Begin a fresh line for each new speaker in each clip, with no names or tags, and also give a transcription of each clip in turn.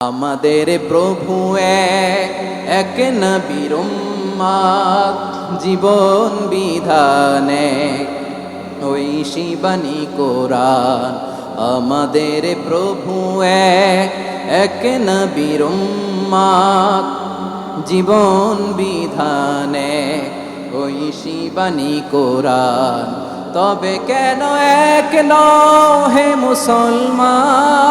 আমাদের প্রভু এক এক উম্মাদ, জীবন বিধানে ওই শিবানী কোরআন আমাদের প্রভু এক এক উম্মাদ, জীবন বিধানে ওই শিবানী কোরআন তবে কেন এক হে মুসলমান?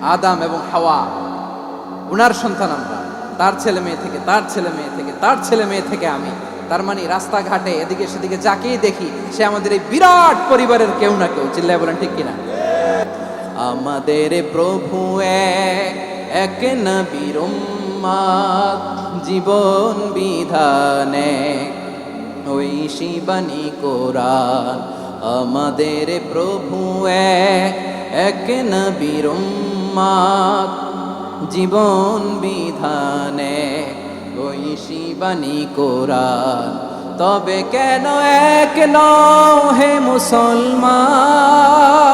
আদাম এবং হাওয়া উনার সন্তান আমরা তার ছেলে মেয়ে থেকে তার ছেলে মেয়ে থেকে তার ছেলে মেয়ে থেকে আমি। তার মানে রাস্তাঘাটে এদিকে সেদিকে যাকেই দেখি সে আমাদের এই বিরাট পরিবারের কেউ না কেউ। চিল্লায় বলেন ঠিক কিনা? আমাদের প্রভু এক নবীর উম্মাদ, জীবন বিধানে ওই কোরআন। আমাদের প্রভু এক এক নবীর উম্মাদ, জীবন বিধানে ওই শিবানী কোরআন। তবে কেন এক নও হে মুসলমান?